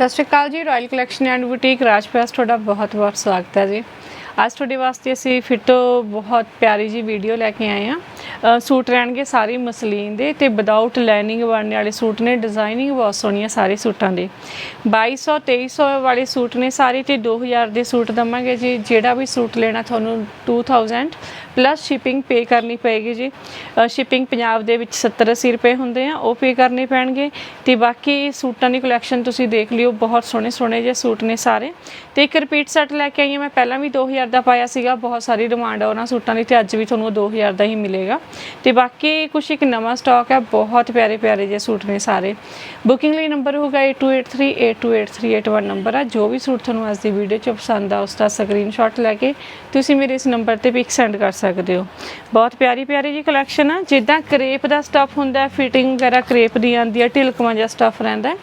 ਸਤਿ ਸ਼੍ਰੀ ਅਕਾਲ ਜੀ royal collection and boutique Rajpas ਤੁਹਾਡਾ ਬਹੁਤ ਬਹੁਤ ਸਵਾਗਤ ਹੈ ਜੀ। ਅੱਜ ਤੁਹਾਡੇ ਵਾਸਤੇ ਅਸੀਂ ਫਿਰ ਤੋਂ ਬਹੁਤ ਪਿਆਰੀ ਜੀ ਵੀਡੀਓ ਲੈ ਕੇ ਆਏ ਆ ਸੂਟ ਰਹਿਣਗੇ ਸਾਰੇ ਮਸਲੀਨ ਦੇ ਤੇ ਵਿਦਆਊਟ ਲਾਈਨਿੰਗ ਬਣਨ ਵਾਲੇ ਸੂਟ ਨੇ ਡਿਜ਼ਾਈਨਿੰਗ ਬਹੁਤ ਸੋਹਣੀ ਆ ਸਾਰੇ ਸੂਟਾਂ ਦੀ। 2200 2300 ਵਾਲੇ ਸੂਟ ਨੇ ਸਾਰੇ ਤੇ 2000 ਦੇ ਸੂਟ ਦਵਾਂਗੇ ਜੀ। ਜਿਹੜਾ ਵੀ ਸੂਟ ਲੈਣਾ ਤੁਹਾਨੂੰ 2000 ਪਲੱਸ ਸ਼ਿਪਿੰਗ ਪੇ ਕਰਨੀ ਪਏਗੀ ਜੀ। ਸ਼ਿਪਿੰਗ ਪੰਜਾਬ ਦੇ ਵਿੱਚ 70 80 ਰੁਪਏ ਹੁੰਦੇ ਆ, ਉਹ ਪੇ ਕਰਨੇ ਪੈਣਗੇ। ਤੇ ਬਾਕੀ ਸੂਟਾਂ ਦੀ ਕਲੈਕਸ਼ਨ ਤੁਸੀਂ ਦੇਖ ਲਿਓ, ਬਹੁਤ ਸੋਹਣੇ ਸੋਹਣੇ ਜਿਹੇ ਸੂਟ ਨੇ ਸਾਰੇ। ਤੇ ਇੱਕ ਰਿਪੀਟ ਸੈੱਟ ਲੈ ਕੇ ਆਈ ਹਾਂ ਮੈਂ, ਪਹਿਲਾਂ ਵੀ 2000 ਦਾ ਪਾਇਆ ਸੀਗਾ, ਬਹੁਤ ਸਾਰੀ ਡਿਮਾਂਡ ਆ ਉਹਨਾਂ ਸੂਟਾਂ ਦੀ ਤੇ ਅੱਜ ਵੀ ਤੁਹਾਨੂੰ ਉਹ 2000 ਦਾ ਹੀ ਮਿਲੇਗਾ। ਤੇ ਬਾਕੀ ਕੁਝ ਇੱਕ ਨਵਾਂ ਸਟਾਕ ਹੈ, ਬਹੁਤ ਪਿਆਰੇ ਪਿਆਰੇ ਜਿਹੇ ਸੂਟ ਨੇ ਸਾਰੇ। ਬੁਕਿੰਗ ਲਈ ਨੰਬਰ ਹੋਗਾ 8283828381 ਨੰਬਰ ਆ। ਜੋ ਵੀ ਸੂਟ ਤੁਹਾਨੂੰ ਅੱਜ ਦੀ ਵੀਡੀਓ 'ਚ ਪਸੰਦ ਆ, ਉਸ ਦਾ ਸਕਰੀਨਸ਼ਾਟ ਲੈ ਕੇ ਤੁਸੀਂ ਮੇਰੇ ਇਸ ਨੰਬਰ ਤੇ ਪਿਕ ਸੈਂਡ ਕਰ ਸਕਦੇ ਹੋ। ਬਹੁਤ ਪਿਆਰੀ ਪਿਆਰੀ ਜੀ ਕਲੈਕਸ਼ਨ ਆ। ਜਿੱਦਾਂ ਕਰੇਪ ਦਾ ਸਟੱਫ ਹੁੰਦਾ ਫਿਟਿੰਗ ਵਗੈਰਾ ਕਰੇਪ ਦੀ ਆਂਦੀ ਆ, ਢਿਲਕਵਾਂ ਜਿਹਾ ਸਟੱਫ ਰਹਿੰਦਾ।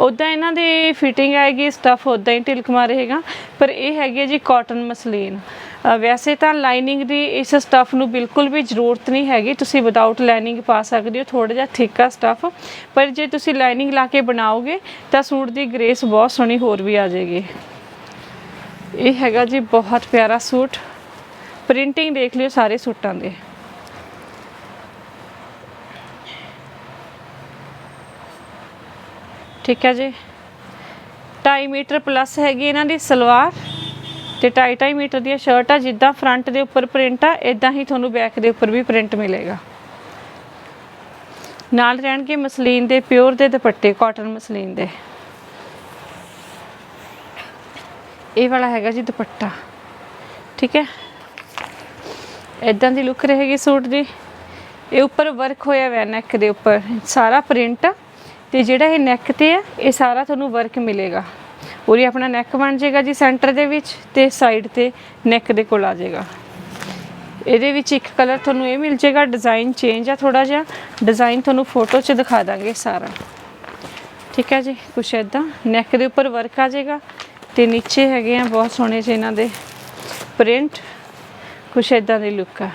ਉਦਾਂ ਇਹਨਾਂ ਦੀ ਫਿਟਿੰਗ ਆਏਗੀ ਸਟੱਫ ਉਦਾਂ ਹੀ ਢਿਲਕਵਾਂ ਰਹੇਗਾ। ਪਰ ਇਹ ਹੈਗੀ ਹੈ ਜੀ ਕਾਟਨ ਮਸਲੀ। ਅ, ਵੈਸੇ ਤਾਂ ਲਾਈਨਿੰਗ ਦੀ ਇਸ ਸਟੱਫ ਨੂੰ ਬਿਲਕੁਲ ਵੀ ਜ਼ਰੂਰਤ ਨਹੀਂ ਹੈਗੀ। ਤੁਸੀਂ ਵਿਦਆਊਟ ਲਾਈਨਿੰਗ ਪਾ ਸਕਦੇ ਹੋ ਥੋੜਾ ਜਿਹਾ ਥਿੱਕਾ ਸਟੱਫ ਪਰ ਜੇ ਤੁਸੀਂ ਲਾਈਨਿੰਗ ਲਾ ਕੇ ਬਣਾਓਗੇ ਤਾਂ ਸੂਟ ਦੀ ਗ੍ਰੇਸ ਬਹੁਤ ਸੋਹਣੀ ਹੋਰ ਵੀ ਆ ਜਾਏਗੀ। ਇਹ ਹੈਗਾ ਜੀ ਬਹੁਤ ਪਿਆਰਾ ਸੂਟ। ਪ੍ਰਿੰਟਿੰਗ ਦੇਖ ਲਿਓ ਸਾਰੇ ਸੂਟਾਂ ਦੇ। ਠੀਕ ਹੈ ਜੀ। 2.5 ਮੀਟਰ ਪਲੱਸ ਹੈਗੀ ਇਹਨਾਂ ਦੀ ਸਲਵਾਰ। ਤੇ 2.5 ਮੀਟਰ ਦੀਆਂ ਸ਼ਰਟ ਆ ਜਿੱਦਾਂ ਫਰੰਟ ਦੇ ਉੱਪਰ ਪ੍ਰਿੰਟ ਆ ਇਦਾਂ ਹੀ ਤੁਹਾਨੂੰ ਬੈਕ ਦੇ ਉੱਪਰ ਵੀ ਪ੍ਰਿੰਟ ਮਿਲੇਗਾ। ਨਾਲ ਰਹਿਣਗੇ ਮਸਲੀਨ ਦੇ ਪਿਓਰ ਦੇ ਦੁਪੱਟੇ ਕਾਟਨ ਮਸਲੀਨ ਦੇ। ਇਹ ਵਾਲਾ ਹੈਗਾ ਜੀ ਦੁਪੱਟਾ। ਠੀਕ ਹੈ? ਇਦਾਂ ਦੀ ਲੁੱਕ ਰਹੇਗੀ ਸੂਟ ਦੀ। ਇਹ ਉੱਪਰ ਵਰਕ ਹੋਇਆ ਹੋਇਆ ਨੈਕ ਦੇ ਉੱਪਰ। ਸਾਰਾ ਪ੍ਰਿੰਟ ਤੇ ਜਿਹੜਾ ਇਹ ਨੈਕ ਤੇ ਆ, ਇਹ ਸਾਰਾ ਤੁਹਾਨੂੰ ਵਰਕ ਮਿਲੇਗਾ। ਪੂਰੀ ਆਪਣਾ ਨੈਕ ਬਣ ਜਾਏਗਾ ਜੀ ਸੈਂਟਰ ਦੇ ਵਿੱਚ ਤੇ ਸਾਈਡ ਤੇ ਨੈਕ ਦੇ ਕੋਲ ਆ ਜਾਏਗਾ। ਇਹਦੇ ਵਿੱਚ ਇੱਕ ਕਲਰ ਤੁਹਾਨੂੰ ਇਹ ਮਿਲ ਜਾਏਗਾ ਡਿਜ਼ਾਈਨ ਚੇਂਜ ਆ ਥੋੜਾ ਜਿਹਾ। ਡਿਜ਼ਾਈਨ ਤੁਹਾਨੂੰ ਫੋਟੋ 'ਚ ਦਿਖਾ ਦਾਂਗੇ ਸਾਰਾ। ਠੀਕ ਹੈ ਜੀ, ਕੁਛ ਇਦਾਂ ਨੈਕ ਦੇ ਉੱਪਰ ਵਰਕ ਆ ਜਾਏਗਾ ਤੇ ਨੀਚੇ ਹੈਗੇ ਆ ਬਹੁਤ ਸੋਹਣੇ ਜਿਹੇ ਇਹਨਾਂ ਦੇ ਪ੍ਰਿੰਟ ਕੁਛ ਇਦਾਂ ਦੀ ਲੁੱਕ ਆ।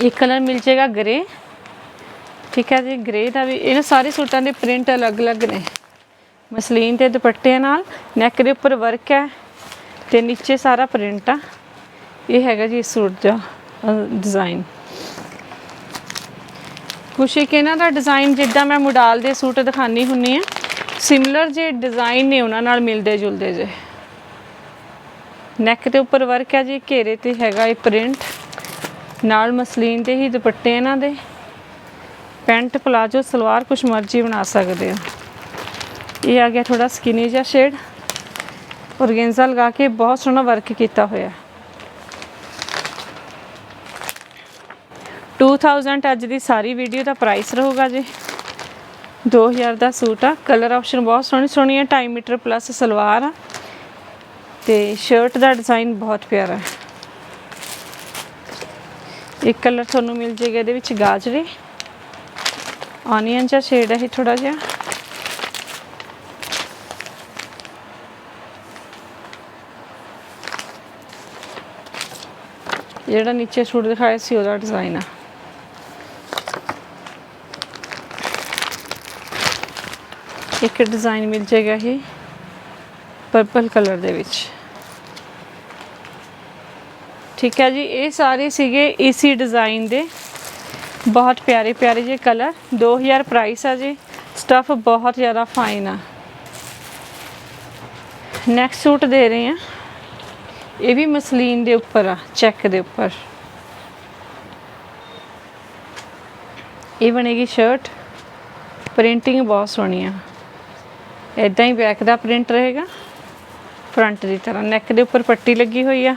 ਇੱਕ ਕਲਰ ਮਿਲ ਜਾਏਗਾ ਗ੍ਰੇ ਠੀਕ ਹੈ ਜੀ ਗ੍ਰੇ ਦਾ ਵੀ ਇਹਨਾਂ ਸਾਰੇ ਸੂਟਾਂ ਦੇ ਪ੍ਰਿੰਟ ਅਲੱਗ-ਅਲੱਗ ਨੇ। ਮਸਲੀਨ ਤੇ ਦੁਪੱਟੇ ਨਾਲ ਨੈਕ ਦੇ ਉੱਪਰ ਵਰਕ ਹੈ ਤੇ ਨੀਚੇ ਸਾਰਾ ਪ੍ਰਿੰਟ ਆ। ਇਹ ਹੈਗਾ ਜੀ ਇਸ ਸੂਟ ਦਾ ਡਿਜ਼ਾਈਨ ਕੁਛ ਇੱਕ ਇਹਨਾਂ ਦਾ ਡਿਜ਼ਾਈਨ ਜਿੱਦਾਂ ਮੈਂ ਮੁਡਾਲ ਦੇ ਸੂਟ ਦਿਖਾਨੀ ਹੁੰਨੀ ਆ ਸਿਮਿਲਰ ਜੇ ਡਿਜ਼ਾਈਨ ਨੇ ਉਹਨਾਂ ਨਾਲ ਮਿਲਦੇ ਜੁਲਦੇ ਜੇ। ਨੈਕ ਦੇ ਉੱਪਰ ਵਰਕ ਹੈ ਜੀ, ਘੇਰੇ ਤੇ ਹੈਗਾ ਇਹ ਪ੍ਰਿੰਟ ਨਾਲ ਮਸਲੀਨ ਦੇ ਹੀ ਦੁਪੱਟੇ ਇਹਨਾਂ ਦੇ। ਪੈਂਟ ਪਲਾਜੋ ਸਲਵਾਰ ਕੁਛ ਮਰਜ਼ੀ ਬਣਾ ਸਕਦੇ ਹੋ ਇਹ ਆ ਗਿਆ ਥੋੜਾ ਸਕਿਨੀ ਜਿਹਾ ਸ਼ੇਡ ਔਰਗੈਂਜ਼ਾ ਲਗਾ ਕੇ ਬਹੁਤ ਸੋਹਣਾ ਵਰਕ ਕੀਤਾ ਹੋਇਆ। 2000 ਅੱਜ ਦੀ ਸਾਰੀ ਵੀਡੀਓ ਦਾ ਪ੍ਰਾਈਸ ਰਹੂਗਾ ਜੀ। 2000 ਦਾ ਸੂਟ ਆ। ਕਲਰ ਆਪਸ਼ਨ ਬਹੁਤ ਸੋਹਣੀ ਸੋਹਣੀ ਹੈ 2.5 ਮੀਟਰ ਪਲੱਸ ਸਲਵਾਰ ਆ। ਤੇ ਸ਼ਰਟ ਦਾ ਡਿਜ਼ਾਈਨ ਬਹੁਤ ਪਿਆਰਾ ਹੈ। ਇੱਕ ਕਲਰ ਤੁਹਾਨੂੰ ਮਿਲ ਜੇਗਾ ਇਹਦੇ ਵਿੱਚ ਗਾਜਰੇ। ਆਨੀਅਨ ਜਿਹਾ ਸ਼ੇਡ ਹੈ ਇਹ ਥੋੜਾ ਜਿਹਾ। ਜਿਹੜਾ ਨੀਚੇ ਸੂਟ ਦਿਖਾਇਆ ਸੀ, ਉਹਦਾ ਡਿਜ਼ਾਈਨ ਆ। ਇੱਕ ਡਿਜ਼ਾਈਨ ਮਿਲ ਜਾਏਗਾ ਇਹ ਪਰਪਲ ਕਲਰ ਦੇ ਵਿੱਚ। ਠੀਕ ਹੈ ਜੀ, ਇਹ ਸਾਰੇ ਸੀਗੇ ਇਸੀ ਡਿਜ਼ਾਈਨ ਦੇ। ਬਹੁਤ ਪਿਆਰੇ ਪਿਆਰੇ ਜਿਹੇ ਕਲਰ 2000 ਪ੍ਰਾਈਸ ਆ ਜੀ। ਸਟਫ ਬਹੁਤ ਜ਼ਿਆਦਾ ਫਾਈਨ ਆ। ਨੈਕਸਟ ਸੂਟ ਦੇ ਰਹੇ ਆ ਇਹ ਵੀ ਮਸਲੀਨ ਦੇ ਉੱਪਰ ਆ, ਚੈੱਕ ਦੇ ਉੱਪਰ। ਇਹ ਬਣੇਗੀ ਸ਼ਰਟ। ਪ੍ਰਿੰਟਿੰਗ ਬਹੁਤ ਸੋਹਣੀ ਆ। ਇਦਾਂ ਹੀ ਬੈਕ ਦਾ ਪ੍ਰਿੰਟ ਰਹੇਗਾ। ਫਰੰਟ ਦੀ ਤਰ੍ਹਾਂ। ਨੈਕ ਦੇ ਉੱਪਰ ਪੱਟੀ ਲੱਗੀ ਹੋਈ ਆ।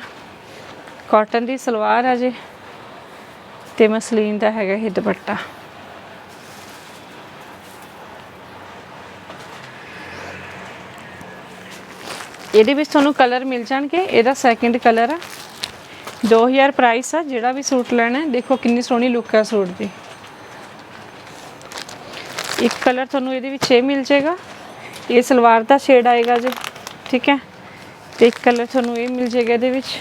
ਕਾਟਨ ਦੀ ਸਲਵਾਰ ਆ ਜੇ। ਤੇ ਮਸਲੀਨ ਦਾ ਹੈਗਾ ਇਹ ਦੁਪੱਟਾ। ਇਹਦੇ ਵਿੱਚ ਤੁਹਾਨੂੰ ਕਲਰ ਮਿਲ ਜਾਣਗੇ। ਇਹਦਾ ਸੈਕਿੰਡ ਕਲਰ ਆ। 2000 ਪ੍ਰਾਈਸ ਆ, ਜਿਹੜਾ ਵੀ ਸੂਟ ਲੈਣਾ, ਦੇਖੋ ਕਿੰਨੀ ਸੋਹਣੀ ਲੁੱਕ ਹੈ ਸੂਟ ਦੀ। ਇੱਕ ਕਲਰ ਤੁਹਾਨੂੰ ਇਹਦੇ ਵਿੱਚ ਇਹ ਮਿਲ ਜਾਏਗਾ। ਇਹ ਸਲਵਾਰ ਦਾ ਸ਼ੇਡ ਆਏਗਾ ਜੀ, ਠੀਕ ਹੈ? ਤੇ ਇੱਕ ਕਲਰ ਤੁਹਾਨੂੰ ਇਹ ਮਿਲ ਜਾਏਗਾ ਇਹਦੇ ਵਿੱਚ।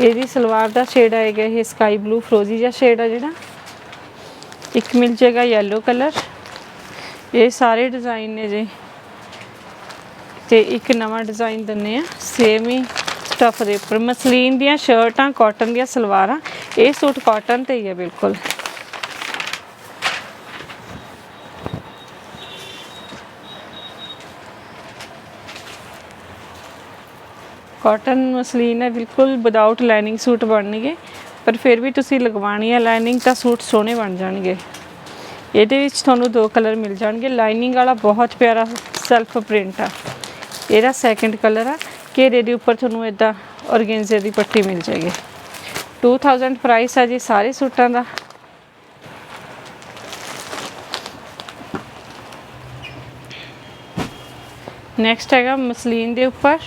ਇਹਦੀ ਸਲਵਾਰ ਦਾ ਸ਼ੇਡ ਆਏਗਾ, ਇਹ ਸਕਾਈ ਬਲੂ ਫਰੋਜ਼ੀ ਜਿਹਾ ਸ਼ੇਡ ਆ ਜਿਹੜਾ। ਇੱਕ ਮਿਲ ਜਾਏਗਾ yellow ਕਲਰ ਇਹ ਸਾਰੇ ਡਿਜ਼ਾਈਨ ਨੇ ਜੀ। ਤੇ ਇੱਕ ਨਵਾਂ ਡਿਜ਼ਾਈਨ ਦਿੰਨੇ ਆ ਸੇਮ ਹੀ ਸਟਫ ਦੇ ਉੱਪਰ। ਮਸਲੀਨ ਦੀਆਂ ਸ਼ਰਟਾਂ ਕਾਟਨ ਦੀਆਂ ਸਲਵਾਰਾਂ। ਇਹ ਸੂਟ ਕਾਟਨ ਤੇ ਹੀ ਹੈ ਬਿਲਕੁਲ। ਕਾਟਨ ਮਸਲੀਨ ਹੈ ਬਿਲਕੁਲ ਵਿਦਆਊਟ ਲਾਈਨਿੰਗ ਸੂਟ ਬਣਨਗੇ। ਪਰ ਫਿਰ ਵੀ ਤੁਸੀਂ ਲਗਵਾਣੀ ਹੈ ਲਾਈਨਿੰਗ ਤਾਂ ਸੂਟ ਸੋਹਣੇ ਬਣ ਜਾਣਗੇ। ਇਹਦੇ ਵਿੱਚ ਤੁਹਾਨੂੰ ਦੋ ਕਲਰ ਮਿਲ ਜਾਣਗੇ। ਲਾਈਨਿੰਗ ਵਾਲਾ ਬਹੁਤ ਪਿਆਰਾ ਸੈਲਫ ਪ੍ਰਿੰਟ ਆ। ਇਹਦਾ ਸੈਕੰਡ ਕਲਰ ਆ। ਘੇਰੇ ਦੇ ਉੱਪਰ ਤੁਹਾਨੂੰ ਇਦਾਂ ਔਰਗੇਂਜ਼ੇ ਦੀ ਪੱਟੀ ਮਿਲ ਜਾਏਗੀ? 2000 ਪ੍ਰਾਈਸ ਆ ਜੀ ਸਾਰੇ ਸੂਟਾਂ ਦਾ। ਨੈਕਸਟ ਹੈਗਾ ਮਸਲੀਨ ਦੇ ਉੱਪਰ।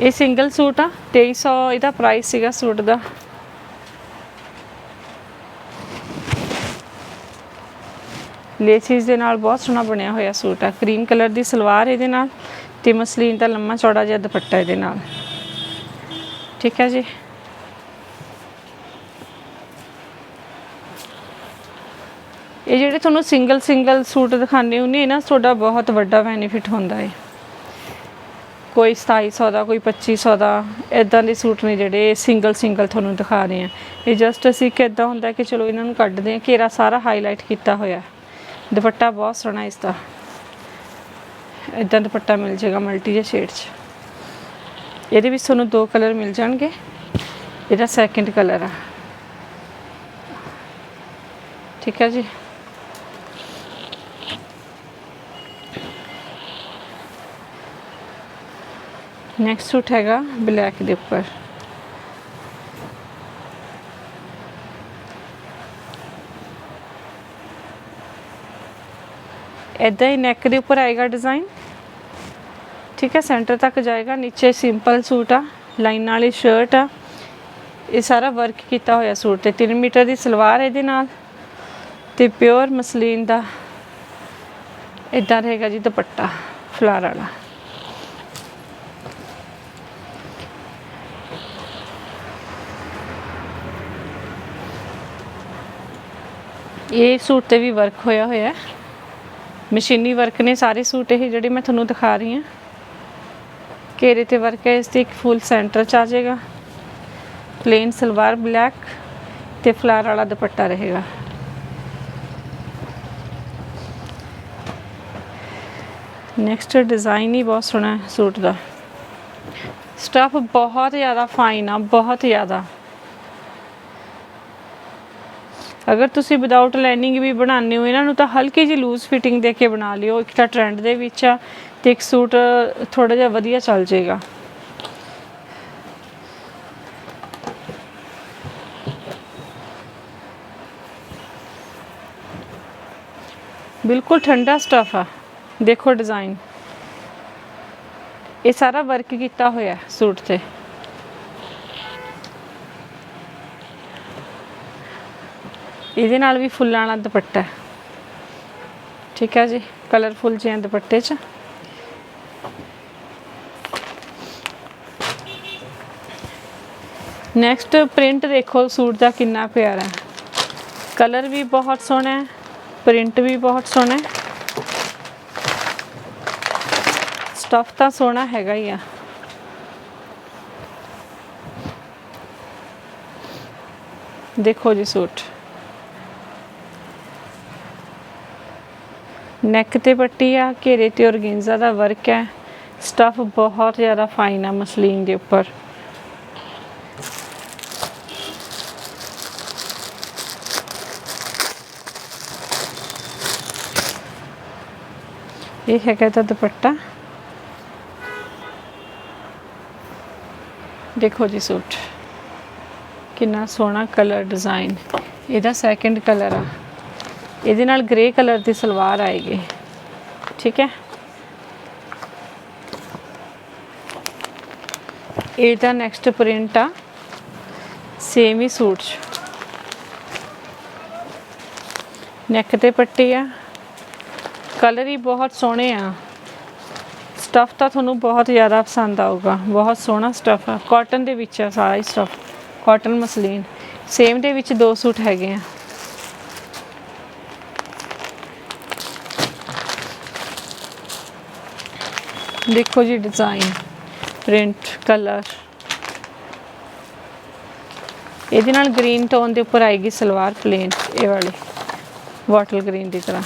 ਇਹ ਸਿੰਗਲ ਸੂਟ ਆ। 2300 ਇਹਦਾ ਪ੍ਰਾਈਸ ਸੀਗਾ ਸੂਟ ਦਾ। ਲੇਸਿਸ ਦੇ ਨਾਲ ਬਹੁਤ ਸੋਹਣਾ ਬਣਿਆ ਹੋਇਆ ਸੂਟ ਆ। ਕਰੀਮ ਕਲਰ ਦੀ ਸਲਵਾਰ ਇਹਦੇ ਨਾਲ ਤੇ ਮਸਲੀਨ ਦਾ ਲੰਮਾ ਚੌੜਾ ਜਿਹਾ ਦੁਪੱਟਾ ਇਹਦੇ ਨਾਲ। ਠੀਕ ਹੈ ਜੀ? ਇਹ ਜਿਹੜੇ ਤੁਹਾਨੂੰ ਸਿੰਗਲ ਸਿੰਗਲ ਸੂਟ ਦਿਖਾਣੇ ਹੁੰਦੇ ਇਹਨਾਂ 'ਚ ਤੁਹਾਡਾ ਬਹੁਤ ਵੱਡਾ ਬੈਨੀਫਿਟ ਹੁੰਦਾ ਹੈ ਕੋਈ 2700 ਦਾ, ਕੋਈ 2500 ਦਾ ਇਦਾਂ ਦੇ ਸੂਟ ਨੇ ਜਿਹੜੇ ਸਿੰਗਲ ਸਿੰਗਲ ਤੁਹਾਨੂੰ ਦਿਖਾ ਰਹੇ ਆ। ਇਹ ਜਸਟ ਅਸੀਂ ਕਿਦਾਂ ਹੁੰਦਾ ਕਿ ਚਲੋ ਇਹਨਾਂ ਨੂੰ ਕੱਢਦੇ ਆ, ਘੇਰਾ ਸਾਰਾ ਹਾਈਲਾਈਟ ਕੀਤਾ ਹੋਇਆ। ਦੁਪੱਟਾ ਬਹੁਤ ਸੋਹਣਾ ਇਸ ਦਾ। ਇਦਾਂ ਦੁਪੱਟਾ ਮਿਲ ਜਾਏਗਾ ਮਲਟੀ ਜੇ ਸ਼ੇਡ 'ਚ। ਇਹਦੇ ਵਿੱਚ ਤੁਹਾਨੂੰ ਦੋ ਕਲਰ ਮਿਲ ਜਾਣਗੇ। ਇਹਦਾ ਸੈਕੰਡ ਕਲਰ ਆ। ਠੀਕ ਹੈ ਜੀ। ਨੈਕਸਟ ਸੂਟ ਹੈਗਾ ਬਲੈਕ ਦੇ ਉੱਪਰ। ਇਦਾਂ ਹੀ ਨੈਕ ਦੇ ਉੱਪਰ ਆਏਗਾ ਡਿਜ਼ਾਈਨ ਠੀਕ ਹੈ ਸੈਂਟਰ ਤੱਕ ਜਾਏਗਾ, ਨੀਚੇ ਸਿੰਪਲ ਸੂਟ ਆ ਲਾਈਨ ਵਾਲੀ ਸ਼ਰਟ ਆ। ਇਹ ਸਾਰਾ ਵਰਕ ਕੀਤਾ ਹੋਇਆ ਸੂਟ ਤੇ 3 ਮੀਟਰ ਦੀ ਸਲਵਾਰ ਇਹਦੇ ਨਾਲ ਤੇ ਪਿਓਰ ਮਸਲੀਨ ਦਾ ਇਦਾਂ ਰਹੇਗਾ ਜੀ ਦੁਪੱਟਾ, ਫਲਾਰ ਵਾਲਾ। ਇਹ ਸੂਟ ਤੇ ਵੀ ਵਰਕ ਹੋਇਆ ਹੋਇਆ। ਹੈ ਮਸ਼ੀਨੀ ਵਰਕ ਨੇ ਸਾਰੇ ਸੂਟ ਇਹ ਜਿਹੜੇ ਮੈਂ ਤੁਹਾਨੂੰ ਦਿਖਾ ਰਹੀ ਹਾਂ। ਘੇਰੇ ਤੇ ਵਰਕ ਹੈ, ਇਸ ਤੇ ਇੱਕ ਫੁੱਲ ਸੈਂਟਰ ਚ ਆ ਜਾਏਗਾ। ਪਲੇਨ ਸਲਵਾਰ ਬਲੈਕ ਤੇ ਫਲਾਰ ਵਾਲਾ ਦੁਪੱਟਾ ਰਹੇਗਾ। ਨੈਕਸਟ ਡਿਜ਼ਾਈਨ ਹੀ ਬਹੁਤ ਸੋਹਣਾ ਹੈ ਸੂਟ ਦਾ। ਸਟਫ ਬਹੁਤ ਜ਼ਿਆਦਾ ਫਾਈਨ ਆ, ਬਹੁਤ ਜ਼ਿਆਦਾ। ਅਗਰ ਤੁਸੀਂ ਵਿਦਆਊਟ ਲਾਈਨਿੰਗ ਵੀ ਬਣਾਉਂਦੇ ਹੋ, ਇਹਨਾਂ ਨੂੰ ਤਾਂ ਹਲਕੀ ਜਿਹੀ ਲੂਜ਼ ਫਿਟਿੰਗ ਦੇ ਕੇ ਬਣਾ ਲਿਓ। ਇੱਕ ਤਾਂ ਟ੍ਰੈਂਡ ਦੇ ਵਿੱਚ ਆ ਤੇ ਇੱਕ ਸੂਟ ਥੋੜਾ ਜਿਹਾ ਵਧੀਆ ਚੱਲ ਜਾਏਗਾ। ਬਿਲਕੁਲ ਠੰਡਾ ਸਟਫ ਆ। ਦੇਖੋ ਡਿਜ਼ਾਈਨ ਇਹ ਸਾਰਾ ਵਰਕ ਕੀਤਾ ਹੋਇਆ ਸੂਟ ਤੇ। ਇਹਦੇ ਨਾਲ ਵੀ ਫੁੱਲਾਂ ਵਾਲਾ ਦੁਪੱਟਾ ਠੀਕ ਹੈ ਜੀ ਕਲਰਫੁਲ ਜਿਹਾ ਦੁਪੱਟੇ 'ਚ। ਨੈਕਸਟ ਪ੍ਰਿੰਟ ਦੇਖੋ, ਸੂਟ ਦਾ ਕਿੰਨਾ ਪਿਆਰਾ ਹੈ। ਕਲਰ ਵੀ ਬਹੁਤ ਸੋਹਣਾ ਹੈ ਪ੍ਰਿੰਟ ਵੀ ਬਹੁਤ ਸੋਹਣਾ ਹੈ। ਸਟਫ ਤਾਂ ਸੋਹਣਾ ਹੈਗਾ ਹੀ ਆ। ਦੇਖੋ ਜੀ ਸੂਟ। ਨੈਕ ਤੇ ਪੱਟੀ ਆ, ਘੇਰੇ ਤੇ ਔਰਗੇਂਜ਼ਾ ਦਾ ਵਰਕ ਹੈ। ਸਟਫ ਬਹੁਤ ਜ਼ਿਆਦਾ ਫਾਈਨ ਆ ਮਸਲੀਨ ਦੇ ਉੱਪਰ। ਇਹ ਹੈਗਾ ਤਾਂ ਦੁਪੱਟਾ। ਦੇਖੋ ਜੀ ਸੂਟ। ਕਿੰਨਾ ਸੋਹਣਾ ਕਲਰ ਡਿਜ਼ਾਈਨ ਇਹਦਾ ਸੈਕੰਡ ਕਲਰ ਆ। ਇਹਦੇ ਨਾਲ ਗ੍ਰੇ ਕਲਰ ਦੀ ਸਲਵਾਰ ਆਏਗੀ। ਠੀਕ ਹੈ? ਇਹਦਾ ਨੈਕਸਟ ਪ੍ਰਿੰਟ ਆ। ਸੇਮ ਹੀ ਸੂਟ 'ਚ। ਨੈਕ ਤੇ ਪੱਟੀ ਆ। ਕਲਰ ਹੀ ਬਹੁਤ ਸੋਹਣੇ ਆ। ਸਟਫ ਤਾਂ ਤੁਹਾਨੂੰ ਬਹੁਤ ਜ਼ਿਆਦਾ ਪਸੰਦ ਆਊਗਾ। ਬਹੁਤ ਸੋਹਣਾ ਸਟਫ ਆ। ਕਾਟਨ ਦੇ ਵਿੱਚ ਆ ਸਾਰਾ ਹੀ ਸਟਫ ਕਾਟਨ ਮਸਲੀਨ। ਸੇਮ ਦੇ ਵਿੱਚ ਦੋ ਸੂਟ ਹੈਗੇ ਆ। ਦੇਖੋ ਜੀ ਡਿਜ਼ਾਈਨ ਪ੍ਰਿੰਟ ਕਲਰ ਇਹਦੇ ਨਾਲ ਗ੍ਰੀਨ ਟੋਨ ਦੇ ਉੱਪਰ ਆਏਗੀ ਸਲਵਾਰ ਪਲੇਨ ਇਹ ਵਾਲੀ ਵਾਟਰ ਗ੍ਰੀਨ ਦੀ ਤਰ੍ਹਾਂ।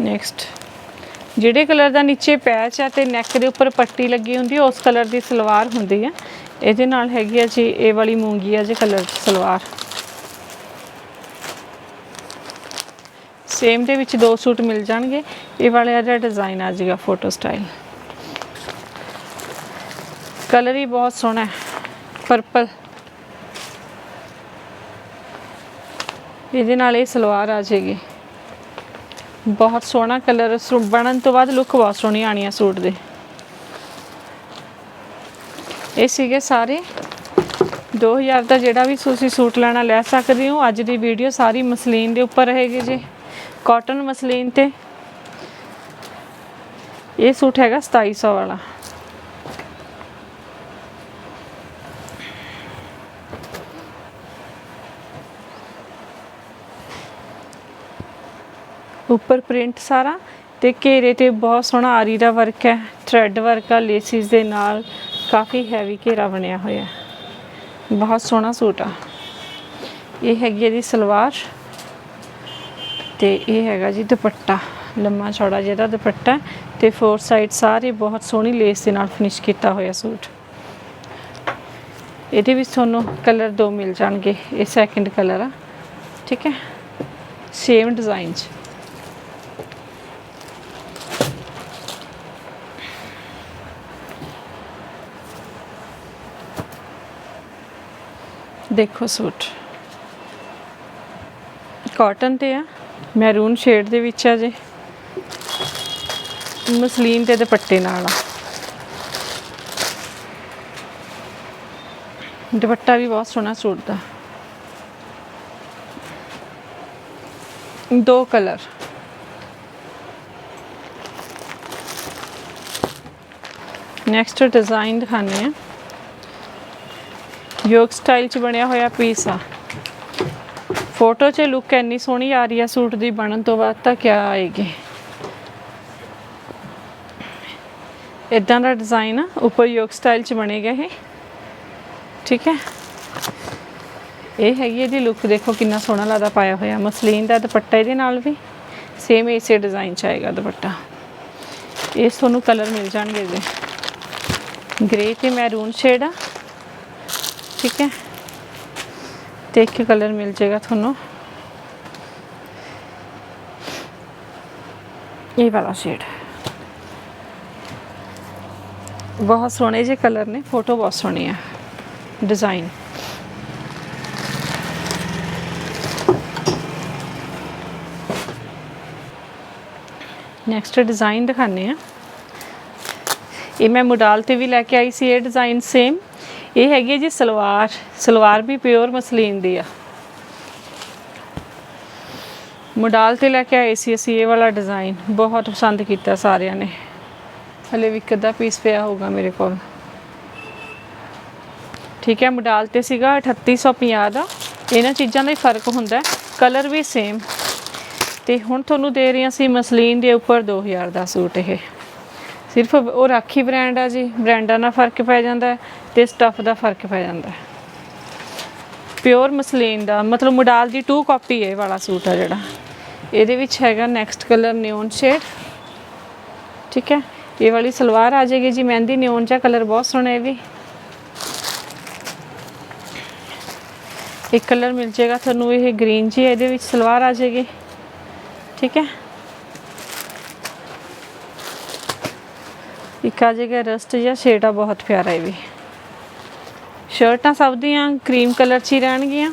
ਨੈਕਸਟ ਜਿਹੜੇ ਕਲਰ ਦਾ ਨੀਚੇ ਪੈਚ ਹੈ ਤੇ ਨੈਕ ਦੇ ਉੱਪਰ ਪੱਟੀ ਲੱਗੀ ਹੁੰਦੀ ਹੈ ਉਸ ਕਲਰ ਦੀ ਸਲਵਾਰ ਹੁੰਦੀ ਹੈ ਇਹਦੇ ਨਾਲ ਹੈਗੀ ਆ ਜੀ, ਇਹ ਵਾਲੀ ਮੂੰਗੀ ਆ ਜੀ, ਕਲਰ ਸਲਵਾਰ। ਸੇਮ ਦੇ ਵਿੱਚ ਦੋ ਸੂਟ ਮਿਲ ਜਾਣਗੇ। ਇਹ ਵਾਲੇ ਦਾ ਡਿਜ਼ਾਈਨ ਆ ਜਾਏਗਾ ਫੋਟੋ ਸਟਾਈਲ ਕਲਰ ਹੀ ਬਹੁਤ ਸੋਹਣਾ ਹੈ ਪਰਪਲ ਇਹਦੇ ਨਾਲ ਇਹ ਸਲਵਾਰ ਆ ਜਾਏਗੀ ਬਹੁਤ ਸੋਹਣਾ ਕਲਰ ਬਣਨ ਤੋਂ ਬਾਅਦ ਲੁੱਕ ਬਹੁਤ ਸੋਹਣੀ ਆਣੀ ਆ ਸੂਟ ਦੇ। ਇਹ ਸੀਗੇ ਸਾਰੇ। 2000 ਦਾ ਜਿਹੜਾ ਵੀ ਤੁਸੀਂ ਸੂਟ ਲੈਣਾ ਲੈ ਸਕਦੇ ਹੋ। ਅੱਜ ਦੀ ਵੀਡੀਓ ਸਾਰੀ ਮਸਲੀਨ ਦੇ ਉੱਪਰ ਰਹੇਗੀ ਜੀ। ਕਾਟਨ ਮਸਲੀਨ ਤੇ। ਇਹ ਸੂਟ ਹੈਗਾ 2700 ਵਾਲਾ। ਉੱਪਰ ਪ੍ਰਿੰਟ ਸਾਰਾ ਤੇ ਘੇਰੇ ਤੇ ਬਹੁਤ ਸੋਹਣਾ ਆਰੀ ਦਾ ਵਰਕ ਹੈ। ਥ੍ਰੈਡ ਵਰਕ ਆ ਲੇਸਿਸ ਦੇ ਨਾਲ। ਕਾਫੀ ਹੈਵੀ ਘੇਰਾ ਬਣਿਆ ਹੋਇਆ ਬਹੁਤ ਸੋਹਣਾ ਸੂਟ ਆ। ਇਹ ਹੈਗੀ ਇਹਦੀ ਸਲਵਾਰ ਤੇ ਇਹ ਹੈਗਾ ਜੀ ਦੁਪੱਟਾ, ਲੰਮਾ ਚੌੜਾ ਜਿਹਦਾ ਦੁਪੱਟਾ ਹੈ ਤੇ ਫੋਰ ਸਾਈਡ ਸਾਰੇ ਬਹੁਤ ਸੋਹਣੀ ਲੇਸ ਦੇ ਨਾਲ ਫਿਨਿਸ਼ ਕੀਤਾ ਹੋਇਆ ਸੂਟ। ਇਹਦੇ ਵਿੱਚ ਤੁਹਾਨੂੰ ਕਲਰ ਦੋ ਮਿਲ ਜਾਣਗੇ, ਇਹ ਸੈਕਿੰਡ ਕਲਰ ਆ, ਠੀਕ ਹੈ? ਸੇਮ ਡਿਜ਼ਾਈਨ 'ਚ। ਦੇਖੋ ਸੂਟ। ਕਾਟਨ ਤੇ ਆ ਮੈਰੂਨ ਸ਼ੇਡ ਦੇ ਵਿੱਚ ਆ ਜੇ। ਮਸਲੀਨ ਤੇ ਦੁਪੱਟੇ ਨਾਲ ਆ। ਦੁਪੱਟਾ ਵੀ ਬਹੁਤ ਸੋਹਣਾ ਸੂਟ ਦਾ। ਦੋ ਕਲਰ। ਨੈਕਸਟ ਡਿਜ਼ਾਈਨ ਦਿਖਾਉਂਦੇ ਆ। ਯੋਗ ਸਟਾਈਲ ਚ ਬਣਿਆ ਹੋਇਆ ਪੀਸ ਆ। ਫੋਟੋ 'ਚ ਲੁੱਕ ਇੰਨੀ ਸੋਹਣੀ ਆ ਰਹੀ ਆ, ਸੂਟ ਦੀ ਬਣਨ ਤੋਂ ਬਾਅਦ ਤਾਂ ਕਿਆ ਆਏਗੀ। ਇਦਾਂ ਦਾ ਡਿਜ਼ਾਈਨ ਆ, ਉੱਪਰ ਯੋਗ ਸਟਾਈਲ ਚ ਬਣੇਗਾ ਇਹ। ਠੀਕ ਹੈ? ਇਹ ਹੈਗੀ ਇਹਦੀ ਲੁੱਕ ਦੇਖੋ ਕਿੰਨਾ ਸੋਹਣਾ ਲੱਗਦਾ ਪਾਇਆ ਹੋਇਆ। ਮਸਲੀਨ ਦਾ ਦੁਪੱਟਾ ਇਹਦੇ ਨਾਲ ਵੀ ਸੇਮ ਇਸੇ ਡਿਜ਼ਾਈਨ ਚ ਆਏਗਾ ਦੁਪੱਟਾ। ਇਹ ਤੁਹਾਨੂੰ ਕਲਰ ਮਿਲ ਜਾਣਗੇ ਜੀ ਗ੍ਰੇ ਤੇ ਮੈਰੂਨ ਸ਼ੇਡ ਆ। ਠੀਕ ਹੈ ਤੇ ਇੱਕ ਕਲਰ ਮਿਲ ਜਾਏਗਾ ਤੁਹਾਨੂੰ ਇਹ ਵਾਲਾ ਸ਼ੇਡ ਬਹੁਤ ਸੋਹਣੇ ਜਿਹੇ ਕਲਰ ਨੇ ਫੋਟੋ ਬਹੁਤ ਸੋਹਣੀ ਆ ਡਿਜ਼ਾਈਨ ਨੈਕਸਟ ਡਿਜ਼ਾਈਨ ਦਿਖਾਣੇ ਆ ਇਹ ਮੈਂ ਮੋਡਲ ਤੇ ਵੀ ਲੈ ਕੇ ਆਈ ਸੀ ਇਹ ਡਿਜ਼ਾਈਨ ਸੇਮ ਇਹ ਹੈਗੀ ਹੈ ਜੀ ਸਲਵਾਰ ਸਲਵਾਰ ਵੀ ਪਿਓਰ ਮਸਲੀਨ ਦੀ ਆ। ਮੋਡਲ ਤੇ ਲੈ ਕੇ ਆਏ ਸੀ ਅਸੀਂ ਇਹ ਵਾਲਾ ਡਿਜ਼ਾਈਨ ਬਹੁਤ ਪਸੰਦ ਕੀਤਾ ਸਾਰਿਆਂ ਨੇ। ਹਲੇ ਵੀ ਇੱਕ ਅੱਧਾ ਪੀਸ ਪਿਆ ਹੋਊਗਾ ਮੇਰੇ ਕੋਲ। ਠੀਕ ਹੈ, ਮੋਡਲ ਤੇ ਸੀਗਾ 3850 ਦਾ। ਇਹਨਾਂ ਚੀਜ਼ਾਂ ਦਾ ਹੀ ਫ਼ਰਕ ਹੁੰਦਾ ਕਲਰ ਵੀ ਸੇਮ ਤੇ ਹੁਣ ਤੁਹਾਨੂੰ ਦੇ ਰਹੀ ਹਾਂ ਸੀ ਮਸਲੀਨ ਦੇ ਉੱਪਰ 2000 ਦਾ ਸੂਟ ਇਹ। ਸਿਰਫ ਉਹ ਰਾਖੀ ਬ੍ਰਾਂਡ ਆ ਜੀ ਬ੍ਰਾਂਡਾਂ ਨਾਲ ਫ਼ਰਕ ਪੈ ਜਾਂਦਾ ਤੇ ਸਟਫ ਦਾ ਫ਼ਰਕ ਪੈ ਜਾਂਦਾ ਹੈ। ਪਿਓਰ ਮਸਲੀਨ ਦਾ, ਮਤਲਬ ਮੋਡਲ ਦੀ ਟੂ ਕਾਪੀ ਹੈ ਇਹ ਵਾਲਾ ਸੂਟ ਆ ਜਿਹੜਾ। ਇਹਦੇ ਵਿੱਚ ਹੈਗਾ ਨੈਕਸਟ ਕਲਰ ਨਿਓਨ ਸ਼ੇਡ ਠੀਕ ਹੈ? ਇਹ ਵਾਲੀ ਸਲਵਾਰ ਆ ਜਾਏਗੀ ਜੀ, ਮਹਿੰਦੀ ਨਿਓਨ ਜਿਹਾ ਕਲਰ ਬਹੁਤ ਸੋਹਣਾ ਇਹ ਵੀ। ਇੱਕ ਕਲਰ ਮਿਲ ਜਾਏਗਾ ਤੁਹਾਨੂੰ ਇਹ ਗ੍ਰੀਨ ਜੀ ਇਹਦੇ ਵਿੱਚ ਸਲਵਾਰ ਆ ਜਾਏਗੀ। ਠੀਕ ਹੈ? ਇੱਕ ਆ ਜਾਏਗਾ ਰਸਟ ਜਿਹਾ ਸ਼ੇਡ ਆ ਬਹੁਤ ਪਿਆਰਾ ਇਹ ਵੀ। ਸ਼ਰਟਾਂ ਸਭ ਦੀਆਂ, ਕਰੀਮ ਕਲਰ 'ਚ ਹੀ ਰਹਿਣਗੀਆਂ।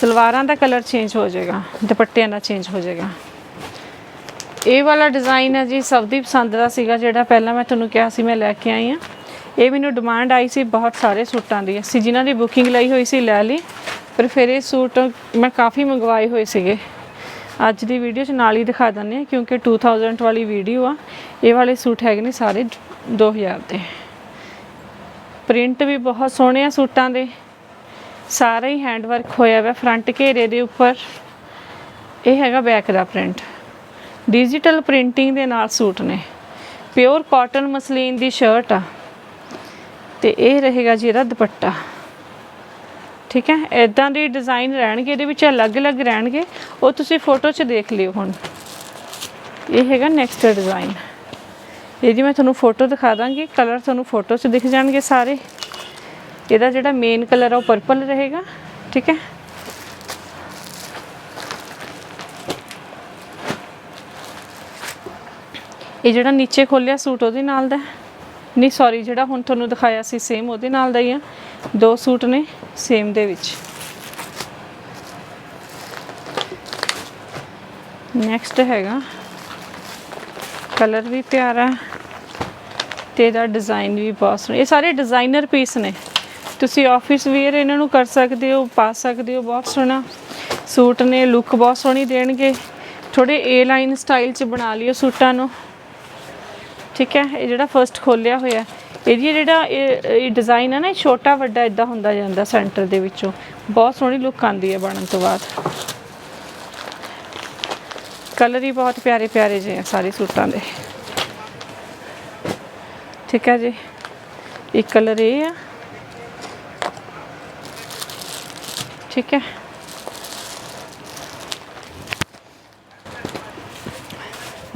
ਸਲਵਾਰਾਂ ਦਾ ਕਲਰ ਚੇਂਜ ਹੋ ਜਾਏਗਾ, ਦੁਪੱਟਿਆਂ ਦਾ ਚੇਂਜ ਹੋ ਜਾਏਗਾ। ਇਹ ਵਾਲਾ ਡਿਜ਼ਾਈਨ ਹੈ ਜੀ, ਸਭ ਦੀ ਪਸੰਦ ਦਾ ਸੀਗਾ ਜਿਹੜਾ ਪਹਿਲਾਂ ਮੈਂ ਤੁਹਾਨੂੰ ਕਿਹਾ ਸੀ, ਮੈਂ ਲੈ ਕੇ ਆਈ ਆ ਇਹ ਮੈਨੂੰ ਡਿਮਾਂਡ ਆਈ ਸੀ ਬਹੁਤ ਸਾਰੇ ਸੂਟਾਂ ਦੀ, ਅਸੀਂ ਜਿਨ੍ਹਾਂ ਦੀ ਬੁਕਿੰਗ ਲਈ ਹੋਈ ਸੀ ਲੈ ਲਈ, ਪਰ ਫਿਰ ਇਹ ਸੂਟ ਮੈਂ ਕਾਫੀ ਮੰਗਵਾਏ ਹੋਏ ਸੀਗੇ। ਅੱਜ ਦੀ ਵੀਡੀਓ 'ਚ ਨਾਲ ਹੀ ਦਿਖਾ ਦਿੰਦੇ ਆ ਕਿਉਂਕਿ 2000 ਵਾਲੀ ਵੀਡੀਓ ਆ, ਇਹ ਵਾਲੇ ਸੂਟ ਹੈਗੇ ਨੇ ਸਾਰੇ 2000 ਦੇ। ਪ੍ਰਿੰਟ ਵੀ ਬਹੁਤ ਸੋਹਣੇ ਆ ਸੂਟਾਂ ਦੇ। ਸਾਰਾ ਹੀ ਹੈਂਡ ਵਰਕ ਹੋਇਆ ਹੋਇਆ ਫਰੰਟ ਘੇਰੇ ਦੇ ਉੱਪਰ। ਇਹ ਹੈਗਾ ਬੈਕ ਦਾ ਪ੍ਰਿੰਟ ਡਿਜੀਟਲ ਪ੍ਰਿੰਟਿੰਗ ਦੇ ਨਾਲ ਸੂਟ ਨੇ। ਪਿਓਰ ਕਾਟਨ ਮਸਲੀਨ ਦੀ ਸ਼ਰਟ ਆ। ਤੇ ਇਹ ਰਹੇਗਾ ਜੀ ਇਹਦਾ ਦੁਪੱਟਾ। ਠੀਕ ਹੈ? ਇਦਾਂ ਦੇ ਡਿਜ਼ਾਈਨ ਰਹਿਣਗੇ, ਇਹਦੇ ਵਿੱਚ ਅਲੱਗ-ਅਲੱਗ ਰਹਿਣਗੇ। ਉਹ ਤੁਸੀਂ ਫੋਟੋ 'ਚ ਦੇਖ ਲਿਓ ਹੁਣ। ਇਹ ਹੈਗਾ ਨੈਕਸਟ ਡਿਜ਼ਾਈਨ ਇਹਦੀ ਮੈਂ ਤੁਹਾਨੂੰ ਫੋਟੋ ਦਿਖਾ ਦਾਂਗੀ ਕਲਰ ਤੁਹਾਨੂੰ ਫੋਟੋ 'ਚ ਦਿਖ ਜਾਣਗੇ ਸਾਰੇ। ਇਹਦਾ ਜਿਹੜਾ ਮੇਨ ਕਲਰ ਆ ਉਹ ਪਰਪਲ ਰਹੇਗਾ, ਠੀਕ ਹੈ? ਇਹ ਜਿਹੜਾ ਨੀਚੇ ਖੋਲਿਆ ਸੂਟ ਉਹਦੇ ਨਾਲ ਦਾ ਨਹੀਂ ਸੌਰੀ ਜਿਹੜਾ ਹੁਣ ਤੁਹਾਨੂੰ ਦਿਖਾਇਆ ਸੀ ਸੇਮ ਉਹਦੇ ਨਾਲ ਦਾ ਹੀ ਆ। ਦੋ ਸੂਟ ਨੇ ਸੇਮ ਦੇ ਵਿੱਚ। ਨੈਕਸਟ ਹੈਗਾ। ਕਲਰ ਵੀ ਪਿਆਰਾ ਹੈ। ਤੇ ਇਹਦਾ ਡਿਜ਼ਾਈਨ ਵੀ ਬਹੁਤ ਸੋਹਣਾ। ਇਹ ਸਾਰੇ ਡਿਜ਼ਾਈਨਰ ਪੀਸ ਨੇ। ਤੁਸੀਂ ਆਫਿਸ ਵੇਅਰ ਇਹਨਾਂ ਨੂੰ ਕਰ ਸਕਦੇ ਹੋ, ਪਾ ਸਕਦੇ ਹੋ, ਬਹੁਤ ਸੋਹਣਾ। ਸੂਟ ਨੇ ਲੁੱਕ ਬਹੁਤ ਸੋਹਣੀ ਦੇਣਗੇ। ਥੋੜੇ ਏ ਲਾਈਨ ਸਟਾਈਲ ਚ ਬਣਾ ਲਿਓ ਸੂਟਾਂ ਨੂੰ। ਠੀਕ ਹੈ, ਇਹ ਜਿਹੜਾ ਫਰਸਟ ਖੋਲਿਆ ਹੋਇਆ। ਇਹਦੀ ਜਿਹੜਾ ਇਹ ਇਹ ਡਿਜ਼ਾਈਨ ਹੈ ਨਾ, ਇਹ ਛੋਟਾ ਵੱਡਾ ਇਦਾਂ ਹੁੰਦਾ ਜਾਂਦਾ ਸੈਂਟਰ ਦੇ ਵਿੱਚੋਂ। ਬਹੁਤ ਸੋਹਣੀ ਲੁੱਕ ਆਉਂਦੀ ਹੈ ਬਣਨ ਤੋਂ ਬਾਅਦ। ਕਲਰ ਹੀ ਬਹੁਤ ਪਿਆਰੇ ਪਿਆਰੇ ਜਿਹੇ ਆ ਸਾਰੇ ਸੂਟਾਂ ਦੇ। ਠੀਕ ਹੈ ਜੀ। ਇੱਕ ਕਲਰ ਇਹ ਆ। ਠੀਕ ਹੈ।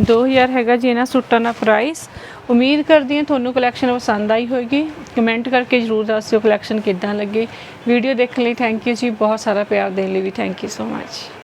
ਦੋ ਹਜ਼ਾਰ ਹੈਗਾ ਜੀ ਇਹਨਾਂ ਸੂਟਾਂ ਦਾ ਪ੍ਰਾਈਸ ਉਮੀਦ ਕਰਦੀ ਹਾਂ ਤੁਹਾਨੂੰ ਕਲੈਕਸ਼ਨ ਪਸੰਦ ਆਈ ਹੋਵੇਗੀ ਕਮੈਂਟ ਕਰਕੇ ਜਰੂਰ ਦੱਸਿਓ ਕਲੈਕਸ਼ਨ ਕਿੱਦਾਂ ਲੱਗੇ। ਵੀਡੀਓ ਦੇਖਣ ਲਈ ਥੈਂਕ ਯੂ ਜੀ। ਬਹੁਤ ਸਾਰਾ ਪਿਆਰ ਦੇਣ ਲਈ ਵੀ ਥੈਂਕ ਯੂ ਸੋ ਮੱਚ